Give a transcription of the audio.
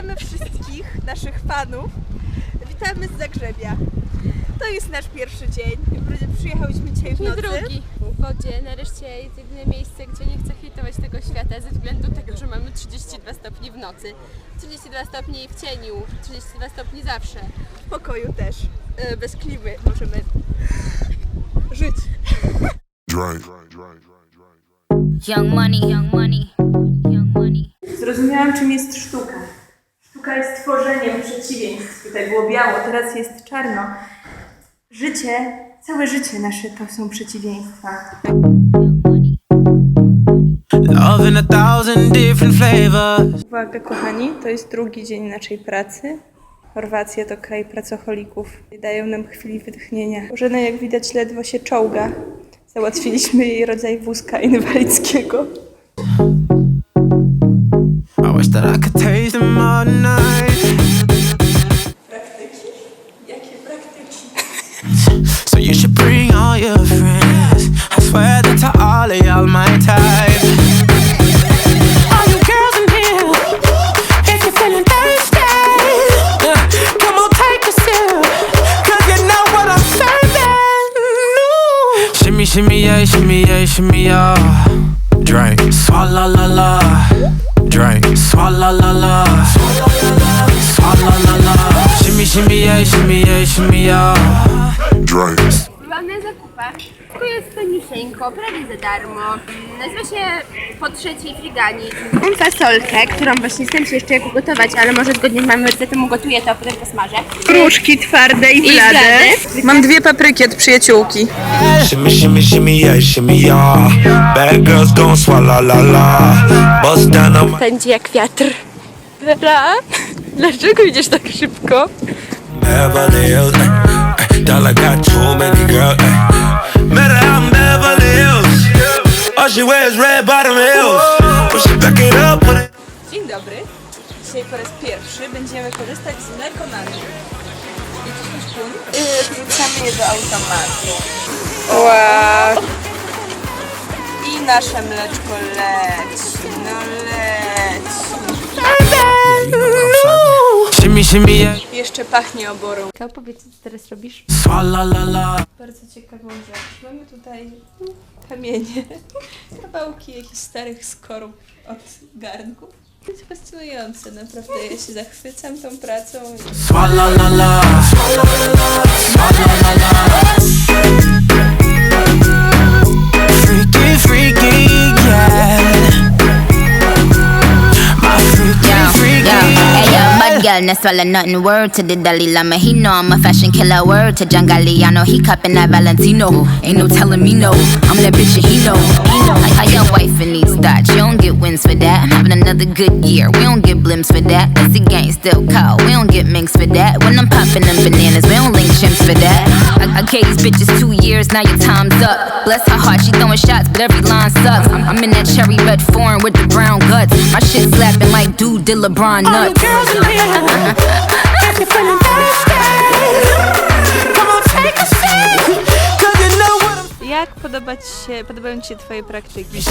Witamy wszystkich naszych fanów. Witamy z Zagrzebia. To jest nasz pierwszy dzień. Przyjechałyśmy dzisiaj w I nocy. drugi w wodzie. Nareszcie jest jedyne miejsce, gdzie nie chcę hejtować tego świata ze względu tego, że mamy 32 stopni w nocy. 32 stopni w cieniu, 32 stopni zawsze. W pokoju też. E, Bez klimy możemy żyć. Drink. Young money, young money, young money. Zrozumiałam, czym jest sztuka. Sztuka jest tworzeniem przeciwieństw. Tutaj było biało, teraz jest czarno. Życie, całe życie nasze to są przeciwieństwa. Love in a thousand different flavors. Uwaga, kochani, to jest drugi dzień naszej pracy. Chorwacja to kraj pracocholików. Dają nam chwili wytchnienia. Żona, jak widać, ledwo się czołga. Załatwiliśmy jej rodzaj wózka inwalidzkiego. I wish that I could taste them all night. Shimmy, yeah, shimmy, yeah, shimmy, yeah. Drink, swalla la la. Drink, swalla la la. Swalla la la. Shimmy, shimmy, yeah, shimmy, yeah, shimmy, yeah. Drink. Zakupach. Tylko jest tanisieńko, prawie za darmo. Nazywa się po trzeciej frigani. Mam fasolkę, którą właśnie chcę się jeszcze jak ugotować, ale może zgodnie z moim receptem ugotuję to, a potem posmażę. Kruszki twarde i blade. blade. Mam dwie papryki od przyjaciółki. Shimmy, shimmy, shimmy, yeah, shimmy, yeah. Bad girls gon' swallow la la. Bust down on my Będzie jak wiatr. Bela, dlaczego idziesz tak szybko? Beverly Hills. ay, ay, Dollar got too many girls. ay. She wears red bottom heels. She back it up it. Dzień dobry. Dzisiaj po raz pierwszy będziemy korzystać z mlekonami. Jakiś szpun. Yy, wrzucamy je do automatu. Wow. I nasze mleczko leci. No leci. Shimmy, shimmy, yeah. Jeszcze pachnie oborą. To powiedz, co ty teraz robisz? Swalla la la. Bardzo ciekawą rzecz. Mamy tutaj mm, kamienie, kawałki jakichś starych skorup od garnków. To jest fascynujące, naprawdę. Ja się zachwycam tą pracą. Swalla no swallow nothing. Word to the Dalai Lama, he know I'm a fashion killer. Word to John Galliano, he cupping that Valentino. Ain't no telling me no, I'm that bitch and he know. Like how your wife in these thoughts, you don't get wins for that. I'm having another good year, we don't get blimps for that. Cause the gang still cold, we don't get minks for that. When I'm popping them bananas, we don't link chimps for that. I, I gave these bitches two years, now your time's up. Bless her heart, she throwing shots, but every line sucks. I'm, I'm in that cherry red foreign with the brown guts. My shit slapping like dude did LeBron nuts. Girls in here, Jak podobać się, podobają Ci się Twoje praktyki?